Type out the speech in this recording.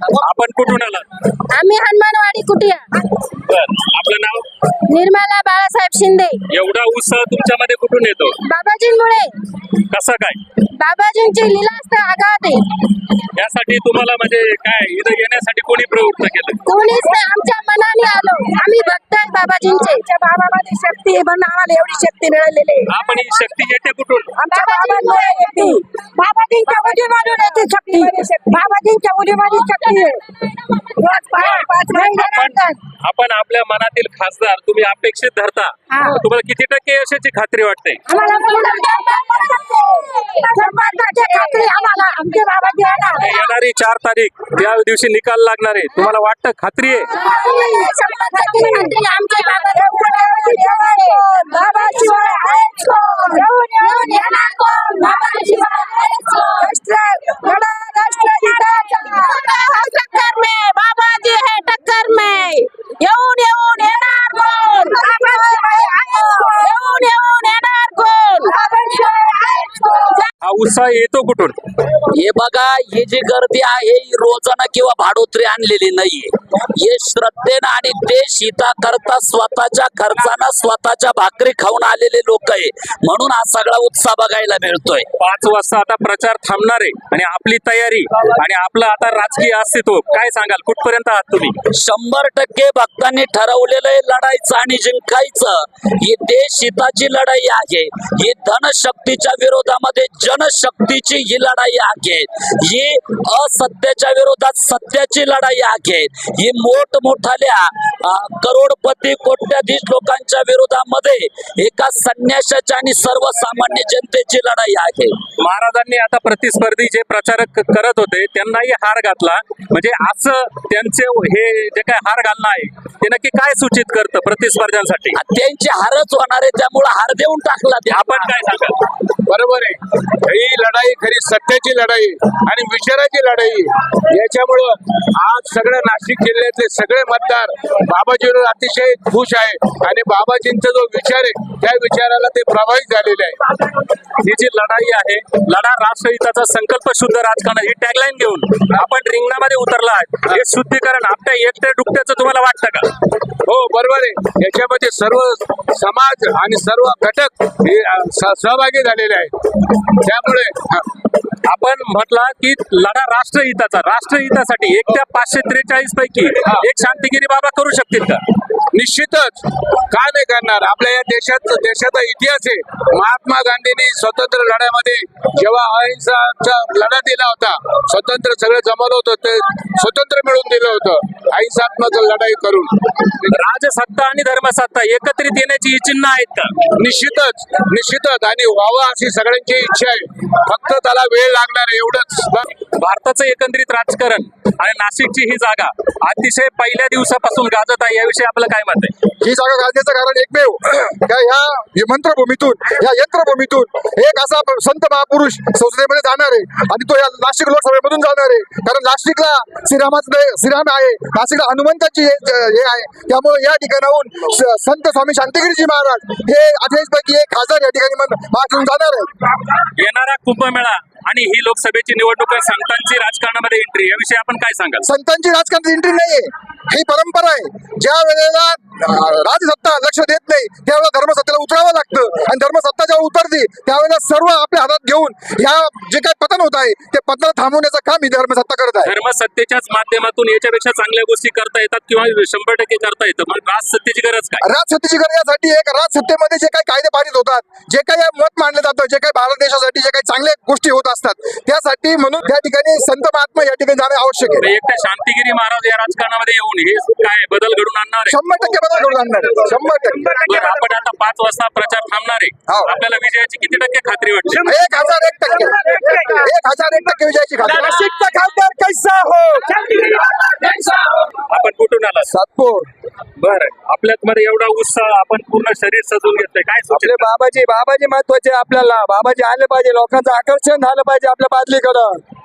आपण कुठून आलात? आम्ही हनुमानवाडी कुटिया बर. आपलं नाव? निर्मला बाळासाहेब शिंदे. एवढा उत्साह तुमच्यामध्ये कुठून येतो? बाबाजींमुळे. कसा काय? बाबाजींची लीलास्त आगाते यासाठी तुम्हाला म्हणजे काय इथं येण्यासाठी कोणी प्रवृत्त केलं? कोणीच नाही. आमच्या मनाने आलो आम्ही भक्त आहे बाबाजींचे बाबामध्ये शक्ती म्हणून आम्हाला एवढी शक्ती मिळालेली आहे. आपण ही शक्ती येते कुठून? आमच्या बाबांमुळे येते. बाबाजींच्या येते शक्ती. बाबाजींच्या उडीमध्ये शक्ती आहे. रोज पाच पाच महिने आपण लागतात. आपण आपल्या मनातील खासदार तुम्ही अपेक्षित धरता. तुम्हाला किती टक्के यशाची खात्री वाटते? येणार चार तारीख त्या दिवशी निकाल लागणार आहे. तुम्हाला वाटतं खात्री आहे? आमचे बाबाशिवाय आहेच कोण? येऊन येऊन येणार कोण? बाबाशिवाय आहेच कोण? राष्ट्र- लढा राष्ट्रहिताचा. टक्कर में बाबाजी है टक्कर में येऊन येऊन येणार कोण बाबाशिवाय आहेच कोण? येऊन येऊन येणार कोण बाबाशिवाय आहेच कोण? हा उत्साह येतो कुठून? हे बघा ही जी गर्दी आहे ही रोजानं किंवा भाडोत्री आणलेली नाहीये. हे श्रद्धेनं आणि देश हिताकरता स्वतःच्या खर्चानं स्वतःच्या भाकरी खाऊन आलेले लोक आहे. म्हणून हा सगळा उत्साह बघायला मिळतोय. पाच वाजता आता प्रचार थांबणार आहे आणि आपली तयारी आणि आपलं आता राजकीय अस्तित्व काय सांगाल? कुठपर्यंत आहात तुम्ही? शंभर टक्के भक्तांनी ठरवलेलं आहे लढायचं आणि जिंकायचं. ही देश हिताची लढाई आहे. ही धनशक्तीच्या विरोधामध्ये जनशक्तीची ही लढाई आहे. ही असत्याच्या विरोधात सत्याची लढाई आहे. ही मोठमोठाल्या करोडपती कोट्याधीश लोकांच्या विरोधामध्ये एका संन्याशाच्या आणि सर्वसामान्य जनतेची लढाई आहे. महाराजांनी आता प्रतिस्पर्धी जे प्रचारक करत होते त्यांनाही हार घातला. म्हणजे असं त्यांचे हे जे काय हार घालणं आहे ते नक्की काय सूचित करतं प्रतिस्पर्ध्यांसाठी? त्यांची हारच होणार आहे त्यामुळे हार देऊन टाकला ते आपण काय सांगाल? बरोबर आहे. ही लढाई खरी सत्याची लढाई आणि विचाराची लढाई. याच्यामुळं आज सगळ्या नाशिक जिल्ह्यातले सगळे मतदार बाबाजीवर अतिशय खुश आहे. आणि बाबाजींचा जो विचार आहे त्या विचाराला ते प्रभावित झालेले आहे. ही जी लढाई आहे लढा राष्ट्रहिताचा संकल्प शुद्ध राजकारण ही टॅगलाईन घेऊन आपण रिंगणामध्ये उतरला आहे. हे शुद्धीकरण आपल्या एकट्या डुकट्याचं तुम्हाला वाटतं का? हो बरोबर आहे. याच्यामध्ये सर्व समाज आणि सर्व घटक हे सहभागी झालेले आहेत. त्यामुळे आपण म्हटला की लढा राष्ट्रहिताचा. राष्ट्रहितासाठी एक त्या पाचशे त्रेचाळीस पैकी एक शांतिगिरी बाबा करू शकतील का? निश्चितच. का नाही करणार. आपल्या या देशात देशाचा इतिहास आहे. महात्मा गांधींनी स्वतंत्र लढ्यामध्ये जेव्हा अहिंसाचा लढा दिला होता स्वतंत्र सगळं जमवलं होतं ते स्वतंत्र मिळवून दिलं होतं. अहिंसात्मक लढाई करून. राजसत्ता आणि धर्मसत्ता एकत्रित येण्याची ही चिन्ह आहेत का? निश्चितच निश्चितच. आणि व्हावं अशी सगळ्यांची इच्छा आहे. फक्त त्याला वेळ लागणार आहे एवढंच. भारताचं एकंदरीत राजकारण आणि नाशिकची ही जागा अतिशय पहिल्या दिवसापासून गाजत आहे. याविषयी आपलं काय ही जागा गाजण्याचं कारण एकमेव का ह्या मंत्रभूमीतून ह्या यंत्रभूमीतून एक असा संत महापुरुष संसदेमध्ये जाणार आहे आणि तो या नाशिक लोकसभेमधून जाणार आहे. कारण नाशिकला श्रीरामाचं श्रीराम आहे नाशिकला हनुमंताची हे आहे. त्यामुळे या ठिकाणाहून संत स्वामी शांतिगिरीजी महाराज हे अठ्ठावीस पैकी एक खासदार या ठिकाणी महाराष्ट्रातून जाणार आहे येणारा कुंभमेळा आणि ही लोकसभेची निवडणूक संतांची राजकारणामध्ये एंट्री याविषयी आपण काय सांगाल? संतांची राजकारणात एंट्री नाहीये. ही परंपरा आहे. ज्या वेळेला राजसत्ता लक्ष देत नाही. त्यावेळेला धर्मसत्तेला उतरावं लागतं. आणि धर्मसत्ता जेव्हा उतरते त्यावेळेला सर्व आपल्या हातात घेऊन ह्या जे काही पतन होत आहे ते पतन थांबवण्याचं काम ही धर्मसत्ता करत आहे. धर्मसत्तेच्याच माध्यमातून याच्यापेक्षा चांगल्या गोष्टी करता येतात किंवा शंभर टक्के करता येतं. मग राजसत्तेची गरज काय? राजसत्तेची गरज यासाठी एक राजसत्तेमध्ये जे काही कायदे पारित होतात जे काही मत मांडलं जातं जे काही भारत देशासाठी जे काही चांगल्या गोष्टी होत असतात त्यासाठी म्हणून त्या ठिकाणी संत महात्मा या ठिकाणी जाणे आवश्यक आहे. एकट्या शांतिगिरी महाराज या राजकारणामध्ये येऊन हे काय बदल घडून आणणार शंभर टक्के बदल घडून आणणार आहे. शंभर टक्के. बरं, आपण आता पाच वाजता प्रचार थांबणार आहे. हो. आपल्याला विजयाची किती टक्के खात्री वाटते? एक हजार एक टक्के. एक हजार एक टक्के विजयाची खात्री. नाशिकचा खासदार कैसा हो? आपण कुठून आला सातपूर. बरं आपल्यात मध्ये एवढा उत्साह आपण पूर्ण शरीर सजवून घेतलंय. काय सूचित आपले बाबाजी बाबाजी महत्त्वाचे आपल्याला. बाबाजी आले पाहिजे लोकांचं आकर्षण झालं पाहिजे आपल्या बादलीकडं.